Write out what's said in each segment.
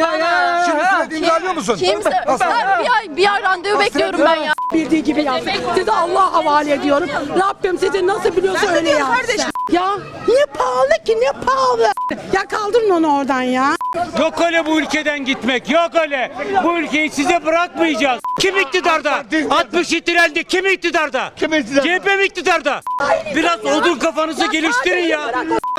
bana. Şimdi senet imzalıyor musun? Kimse. Ben bir ay, bir ay randevu bekliyorum ben ya. bildiği gibi yapsın. Size Allah'a havale ediyorum. Rabbim sizi nasıl biliyorsa öyle yapsın. Ya ne pahalı ki ne pahalı. Ya kaldırın onu oradan ya. Yok öyle bu ülkeden gitmek. Yok öyle. Bu ülkeyi size bırakmayacağız. Kim iktidarda? 60 ihtilalde kim iktidarda? Kim iktidarda? CHP mi iktidarda? Biraz odun kafanızı geliştirin ya.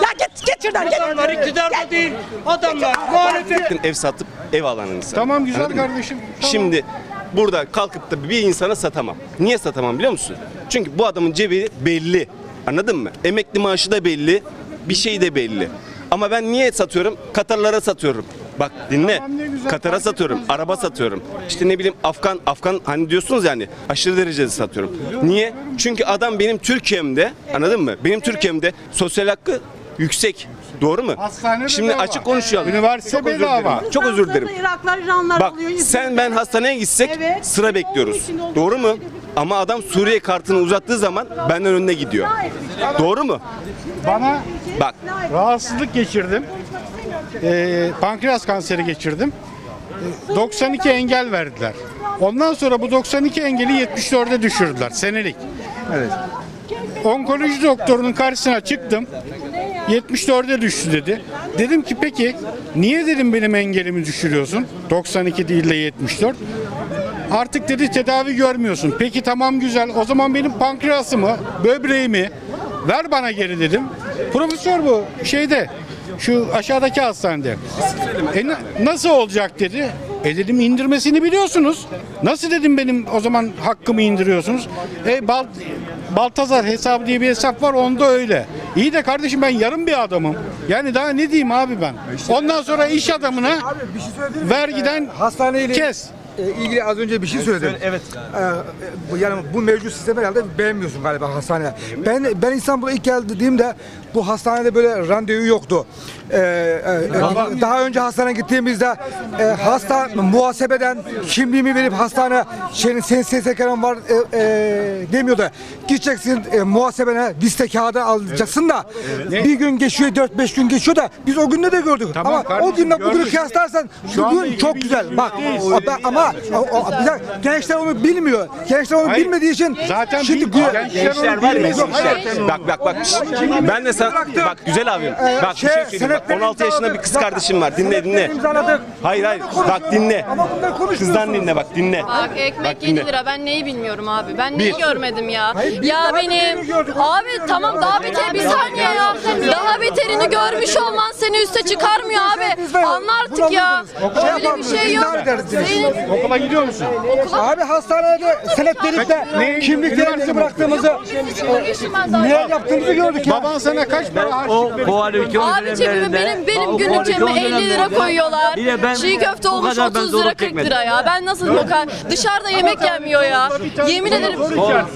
Ya git git şuradan git. Adamlar iktidarda değil. Adamlar muhalefet. ev satıp ev alan insan. Tamam güzel Anladın mı? kardeşim. Şimdi burada kalkıp da bir insana satamam. Niye satamam biliyor musun? Çünkü bu adamın cebi belli. Anladın mı? Emekli maaşı da belli. Bir şey de belli. Ama ben niye satıyorum? Katarlara satıyorum. Bak dinle. Tamam, ne güzel. Katara Fark satıyorum. etmez. Araba satıyorum. İşte ne bileyim Afgan Afgan hani diyorsunuz yani aşırı derecede satıyorum. Niye? Çünkü adam benim Türkiye'mde anladın mı? Benim Türkiye'mde sosyal hakkı yüksek. Doğru mu? Hastane Şimdi bedava. açık konuşalım. Üniversite Çok özür bedava. dilerim. Çok özür dilerim. Iraklar, İranlar Bak oluyor. sen ben hastaneye gitsek Evet. sıra bekliyoruz. Doğru mu? Ama adam Suriye kartını uzattığı zaman benden önüne gidiyor. Doğru mu? Bana Bak rahatsızlık geçirdim. Ee, pankreas kanseri geçirdim. Ee, 92 engel verdiler. Ondan sonra bu 92 engeli 74'e düşürdüler senelik. Evet. Onkoloji doktorunun karşısına çıktım. 74'e düştü dedi. Dedim ki peki niye dedim benim engelimi düşürüyorsun? 92 değil de 74. Artık dedi tedavi görmüyorsun. Peki tamam güzel. O zaman benim pankreasımı, böbreğimi ver bana geri dedim. Profesör bu şeyde şu aşağıdaki hastanede. E na- nasıl olacak dedi. E dedim indirmesini biliyorsunuz. Nasıl dedim benim o zaman hakkımı indiriyorsunuz? E Bal Baltazar hesabı diye bir hesap var onda öyle. İyi de kardeşim ben yarım bir adamım. Yani daha ne diyeyim abi ben? Ondan sonra iş adamına Abi bir şey vergiden hastaneyle kes. e, ilgili az önce bir şey söyledim. Evet. bu yani bu mevcut sistemi herhalde beğenmiyorsun galiba hastane. Ben ben İstanbul'a ilk geldiğimde bu hastanede böyle randevu yoktu. Ee, e, daha önce hastaneye gittiğimizde e, hasta muhasebeden kimliğimi verip hastane şeyin senin SSK'ın var e, e, demiyordu. Gideceksin e, muhasebene liste kağıdı alacaksın da bir gün geçiyor 4-5 gün geçiyor da biz o günde de gördük. Tamam ama o kardeşim, günle bugünü gördük. kıyaslarsan Şu anda bugün çok güzel. bir Bak o- ben- ama o, o, bir dakika, gençler onu bilmiyor. Gençler onu bilmediği için Zaten şimdi gü- gençler var ya. Bak bak bak. Ben de sana bak güzel abim. Bak bir şey söyleyeyim. Bak, senetleri 16 yaşında bir kız kardeşim var. Dinle dinle. İmzaladık. Hayır hayır. Bak dinle. Ama bunları. Kızdan dinle bak dinle. Bak ekmek Bak 7 dinle. lira. Ben neyi bilmiyorum abi. Ben neyi Bir. görmedim ya. Hayır, biz ya daha benim. Abi tamam daha beter bir saniye ya. Daha beterini görmüş olman seni üste çıkarmıyor abi. Anla artık ya. Öyle bir şey yok. Senin Okula gidiyor musun? Abi hastanede senet verip de Ne- kimliklerimizi bıraktığımızı daha. neler yaptığımızı gördük ya. Baban sana kaç para harçlık Abi cebime benim benim günlük cebime 50 lira koyuyorlar. Çiğ köfte olmuş 30 lira 40 lira ya. Ben nasıl lokal dışarıda yemek yenmiyor ya. Yemin ederim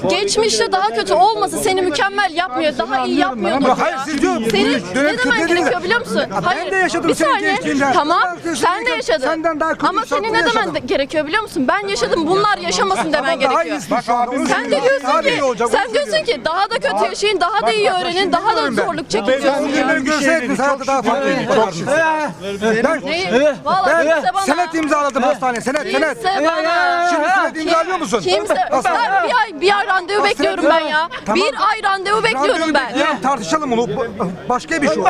geçmişte daha kötü olmasa seni mükemmel yapmıyor. Daha iyi yapmıyordu. Ama hayır, siz diyor- Senin dönem ne demen gerekiyor biliyor musun? ben de yaşadım bir senin saniye. Tamam Ben de sen de yaşadın. senden daha kötü Ama bir senin ne demen yaşadım. de- gerekiyor biliyor musun? Ben yaşadım bunlar yaşamasın demen Daha gerekiyor. iyisin şu anda. onu Sen de söylüyorum. diyorsun Daha ki, sen diyorsun söylüyorum. ki daha da kötü yaşayın, daha da iyi bak, öğrenin, daha da ben. Zorluk. Beyefendi bir şey dedi, sana daha farklı yaparsın. Ben, Neyi? Valla ben kimse bana. senet imzaladım hastaneye, senet, senet. Şimdi senet imzalıyor musun? Kimse. Ben bir ay, bir ay randevu bekliyorum ben ya. Bir ay randevu bekliyorum ben. bekleyelim, tartışalım onu. Bu- Başka bir şey o.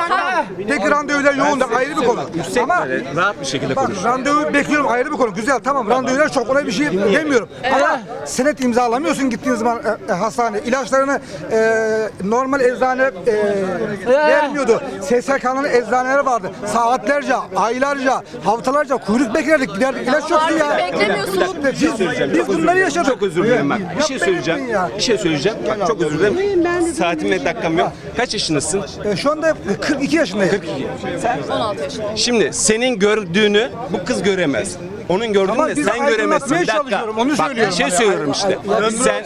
Peki randevular yoğun da ayrı bir konu. Ama Rahat bir şekilde konuş. randevu bekliyorum ayrı bir konu. Güzel tamam randevular çok ona bir şey demiyorum. Ama senet imzalamıyorsun gittiğin zaman e, e, hastane. İlaçlarını e, normal eczane e, vermiyordu. SSK'nın eczaneleri vardı. Saatlerce, aylarca, haftalarca kuyruk beklerdik. Giderdik ilaç yoktu ya. Beklemiyorsun. Biz, biz bunları yaşadık. Çok özür dilerim bak. Bir şey söyleyeceğim. Bir şey söyleyeceğim. Bak çok özür dilerim. Saatim ve dakikam yok. Kaç yaşındasın? E, Şu anda 42 yaşındayım. 16 yaşında. Şimdi senin gördüğünü bu kız göremez. Onun gördüğünü Tamam, de biz sen göremezsin. aydınlatmaya Bir dakika. çalışıyorum, onu Bak söylüyorum. bir şey söylüyorum işte. Sen,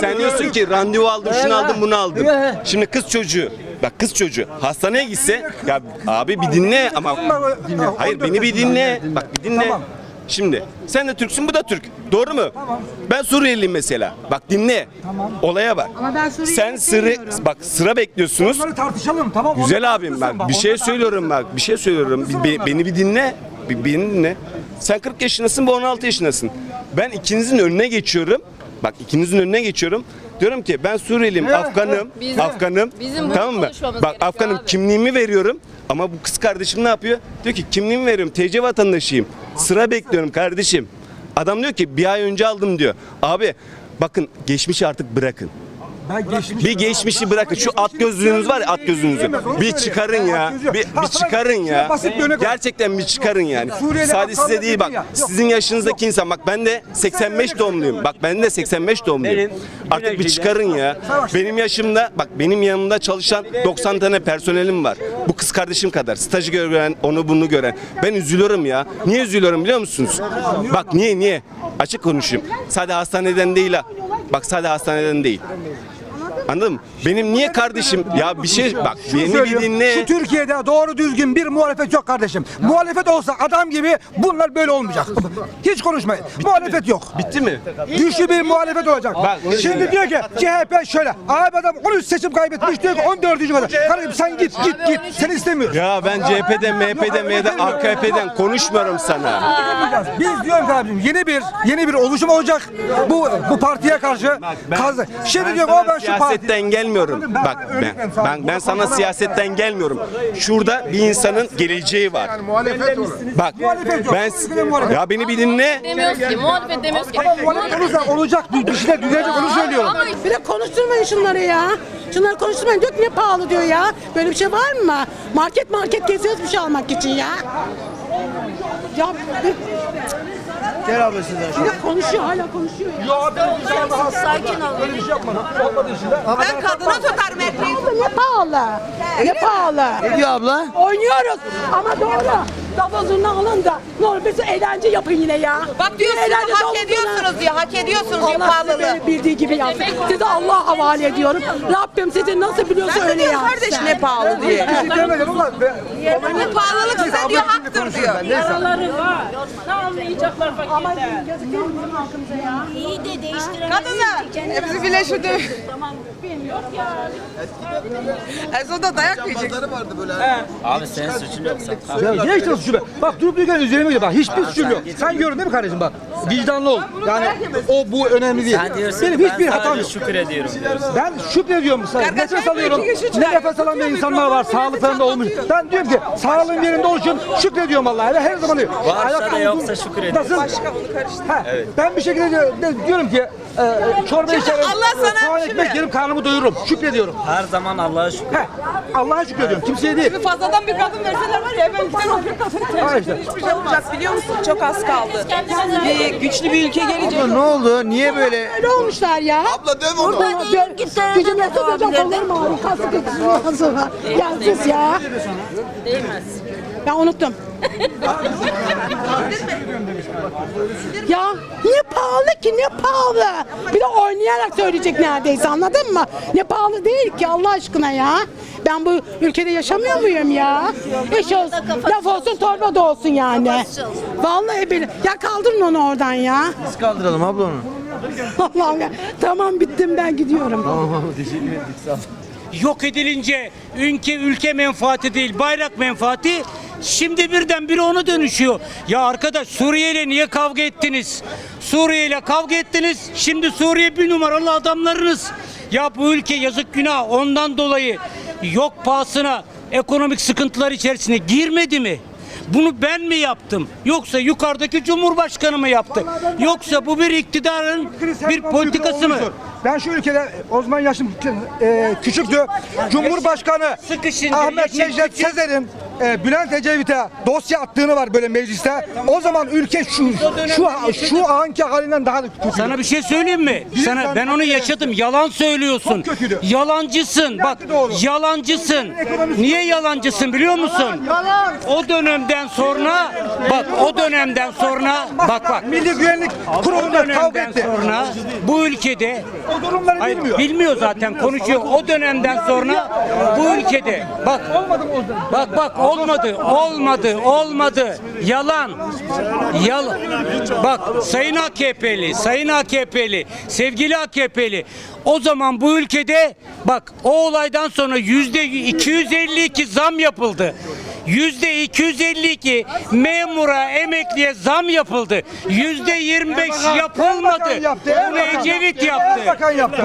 sen diyorsun ki randevu aldım, şunu aldım, bunu aldım. Şimdi kız çocuğu, bak kız çocuğu hastaneye gitse ya abi bir dinle ama hayır beni bir dinle. Bak bir dinle. Tamam. Şimdi sen de Türksün bu da Türk. Doğru mu? Ben Suriyeliyim mesela. Bak dinle. Olaya bak. Ama ben Sen sıra sevmiyorum. bak sıra bekliyorsunuz. Bunları tartışalım tamam. Güzel Onları abim bak bir şey söylüyorum bak bir şey söylüyorum. Be- beni bir dinle. bir- beni dinle. Sen 40 yaşındasın, bu 16 yaşındasın. Ben ikinizin önüne geçiyorum. Bak ikinizin önüne geçiyorum. Diyorum ki ben Suriyeliyim, Afganım, Bizim- Afganım. bizim bunu tamam mı? konuşmamız Bak gerekiyor Afganım abi. kimliğimi veriyorum. Ama bu kız kardeşim ne yapıyor? Diyor ki kimliğimi veriyorum. TC vatandaşıyım. Sıra bekliyorum kardeşim. Adam diyor ki bir ay önce aldım diyor. Abi bakın geçmişi artık bırakın. Ben geçmiş. Bir geçmişi bırakın. Şu at gözlüğünüz var ya at gözlüğünüzü. Bir çıkarın ya. Bir, bir çıkarın ya. Gerçekten bir çıkarın yani. Sadece size değil bak. Sizin yaşınızdaki insan bak ben de 85 doğumluyum. Bak ben de 85 doğumluyum. Artık bir çıkarın ya. Benim yaşımda bak benim yanımda çalışan 90 tane personelim var. Bu kız kardeşim kadar. Stajı gören, onu bunu gören. Ben üzülüyorum ya. Niye üzülüyorum biliyor musunuz? Bak niye niye? Açık konuşayım. Sadece hastaneden değil ha. Bak sadece hastaneden değil. Anladın mı? Benim niye kardeşim ya bir şey bak beni bir söylüyorum. dinle. Şu Türkiye'de doğru düzgün bir muhalefet yok kardeşim. Muhalefet olsa adam gibi bunlar böyle olmayacak. Hiç konuşmayın. Muhalefet yok. Bitti mi? Güçlü bir muhalefet olacak. Bak, Şimdi diyor ki CHP şöyle. Abi adam 13 seçim kaybetmiş diyor ki 14. kadar. Kardeşim sen git git git. Seni istemiyoruz. Ya ben CHP'den, MHP'den, MHP'den, AKP'den konuşmuyorum sana. Biz diyorum ki abicim yeni bir yeni bir oluşum olacak. Bu bu partiye karşı kazı. Şimdi diyorum o ben şu parti siyasetten gelmiyorum. Bak ben, ben ben sana siyasetten gelmiyorum. Şurada bir insanın geleceği var. Bak ben ya beni bir dinle. Demiyoruz ki, muhalefet demiyoruz ki. muhalefet olursa olacak bir, bir şeyler düzelecek onu söylüyorum. Ama Bir de konuşturmayın şunları ya. Şunları konuşturmayın. Diyor ki ne pahalı diyor ya. Böyle bir şey var mı? Market market geziyoruz bir şey almak için ya. Ya Gel abla sizden. bir de konuşuyor hala konuşuyor ya. sakin ol. Ben kadına tutarım. Abla ne pahalı? Ne pahalı? Ne diyor abla? Oynuyoruz ama doğru. Davul zurna alın da ne olur bir eğlence yapın yine ya. Bak diyorsunuz Eğlence hak ediyorsunuz diyor. Hak ediyorsunuz diyor Allah size pahalılığı. beni bildiği gibi yapsın. Size Allah'a havale ediyorum. Rabbim sizi nasıl biliyorsa öyle diyorum yapsın. kardeş ne pahalı diye. Bir şey demedim ama ben- Bu pahalılık size diyor haktır diyor. Ama yazık değil mi bizim halkımıza ya? İyi de değiştiremeyiz. Kadına e, bizi birleştirdi. Ezo da dayak yiyecek. Abi senin suçun yok sen. Ya ne işte suçu be? Bak durup dururken üzerime gidiyor. Bak hiçbir suçum yok. Sen gördün değil mi kardeşim bak. Vicdanlı ol. Yani o bu önemli değil. Sen diyorsun Benim ki hiçbir ben hatam sadece yok. şükür ediyorum diyorsun. Ben şükrediyorum sadece. Kardeşim, Nefes alıyorum. iki kişi Ne nefes alamayan insanlar var. Sağlıklarında olmuş. Ben diyorum ki sağlığım yerinde olsun. Şükrediyorum Allah'a. Her zaman diyorum. Varsa Ayakta da olduğum- yoksa şükür ediyorsun. Nasıl? Ha, Ben bir şekilde diyor- de- diyorum ki e, çorba içerim. Allah sana soğan ekmek yerim karnımı doyururum. Şükrediyorum. Her zaman Allah'a şükür. Allah'a şükrediyorum. Kimseye değil. Fazladan bir kadın verseler var ya hemen giden olur. Ha işte. Hiçbir şey olmayacak biliyor musun? Çok az kaldı. Bir güçlü bir ülke gelecek. ne oldu? Niye böyle? Öyle olmuşlar ya. Abla deme onu. Burada değil gitsene de Gücüm yetse hocam kollarım ağrıyor. Kas sıkıntısından sonra. Gelsiz ya. Ben unuttum. ya ne pahalı ki ne pahalı. Bir de oynayarak söyleyecek neredeyse anladın mı? Ne pahalı değil ki Allah aşkına ya. Ben bu ülkede yaşamıyor muyum ya? İş olsun, laf olsun torba da olsun yani. Vallahi billahi. Ya kaldırın onu oradan ya. Biz kaldıralım abla onu. Allah'ım ya. Tamam bittim ben gidiyorum. Yok edilince ülke ülke menfaati değil bayrak menfaati şimdi birden biri onu dönüşüyor. Ya arkadaş Suriye ile niye kavga ettiniz? Suriye ile kavga ettiniz. Şimdi Suriye bir numaralı adamlarınız. Ya bu ülke yazık günah ondan dolayı yok pahasına ekonomik sıkıntılar içerisine girmedi mi? Bunu ben mi yaptım? Yoksa yukarıdaki cumhurbaşkanı mı yaptı? Yoksa bu bir iktidarın bir politikası mı? Ben şu ülkede o zaman yaşım e, küçüktü. Cumhurbaşkanı Sıkışınca Ahmet Necdet. Sezer'in e, Bülent Ecevit'e dosya attığını var böyle mecliste. O zaman ülke şu şu şu anki halinden daha da kötü. Sana bir şey söyleyeyim mi? Sana ben onu yaşadım. Yalan söylüyorsun. Çok kötüydü. Yalancısın. Bak yalancısın. Niye yalancısın biliyor musun? O dönemden sonra bak o dönemden sonra bak bak. Milli Güvenlik O Kurulu'nda kavga dönemden etti. sonra bu ülkede O durumları Hayır, bilmiyor. bilmiyor zaten konuşuyor. O dönemden sonra bu ülkede bak bak bak olmadı olmadı olmadı. Yalan. Yalan. Bak sayın AKP'li sayın AKP'li sevgili AKP'li o zaman bu ülkede bak o olaydan sonra yüzde 252 zam yapıldı. Yüzde 252 memura emekliye zam yapıldı. Yüzde 25 yapılmadı. Bunu Ecevit yaptı.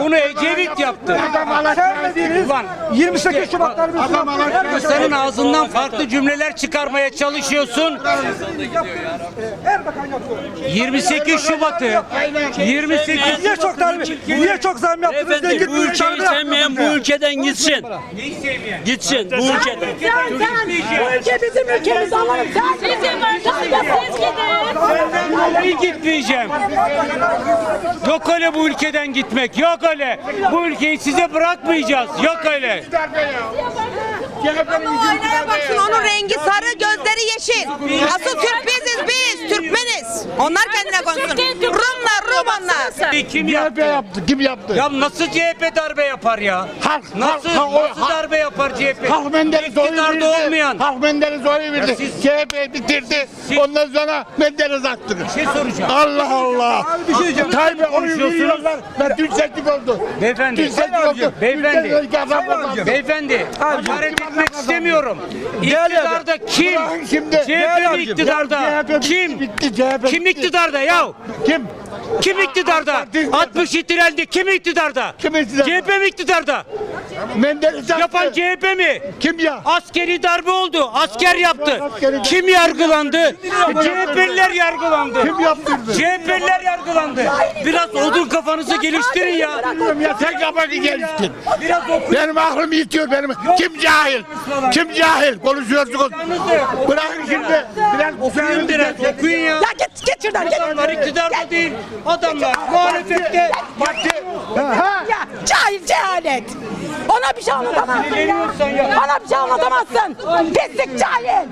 Bunu Ecevit yaptı. Ulan 28 Şubat'lar bir sen senin ağzından farklı cümleler çıkarmaya çalışıyorsun. Erbakan yaptı. 28 Şubat'ı 28 Niye çok darbe? Niye çok zam yaptınız? Efendim bu ülkeyi sevmeyen bu ülkeden gitsin. Gitsin bu ülkeden. Ülke bizim ülkemiz Allah'ım sen. Siz. Ben gitmeyeceğim. Yok öyle bu ülkeden gitmek. Yok öyle. Bu ülkeyi size bırakmayacağız. Yok öyle. Ama aynaya baksın onun rengi sarı gözleri yeşil. Asıl Türk biziz biz Türkmeniz. Onlar kendine konuşsun. Rumlar Rum onlar. Kim yaptı? yaptı. Kim yaptı? Ya nasıl CHP darbe yapar ya? Halk, Nasıl, halk, halk, nasıl halk. darbe yapar CHP? Halk Menderes oyu İktidarda verdi. olmayan. Halk Menderes oyu verdi. Ya siz- CHP bitirdi. Ondan sonra Menderes attı. Şey soracağım. Allah Allah. bir şey diyeceğim. Tayyip'e oy veriyorlar. Ve dün seçim oldu. Beyefendi. Dün seçim oldu. Beyefendi. Beyefendi, hakaret etmek istemiyorum. İktidarda kim? CHP iktidarda? Kim? Kim iktidarda ya? Kim? Kim iktidarda? 60 ihtilalde kim iktidarda? Kim iktidarda? CHP mi iktidarda? Menderes. Yapan CHP mi? Kim ya? Askeri darbe oldu. Asker yaptı. askeri- Kim yargılandı? CHP'liler yargılandı. Kim yaptırdı? CHP'liler yargılandı. Biraz odun kafanızı geliştirin ya. Bilmiyorum ya tek kafanı geliştir. Biraz okuyun. Benim aklım yitiyor benim. Kim cahil? Kim cahil? Konuşuyorsunuz. Bırakın şimdi. Biraz Okuyun biraz. Okuyun ya. Ya git git şuradan git. Değil. Adamlar muhalefette. Ya cahil cehalet. Ona bir şey anlatamazsın ya. Ona bir şey anlatamazsın. Pislik cahil.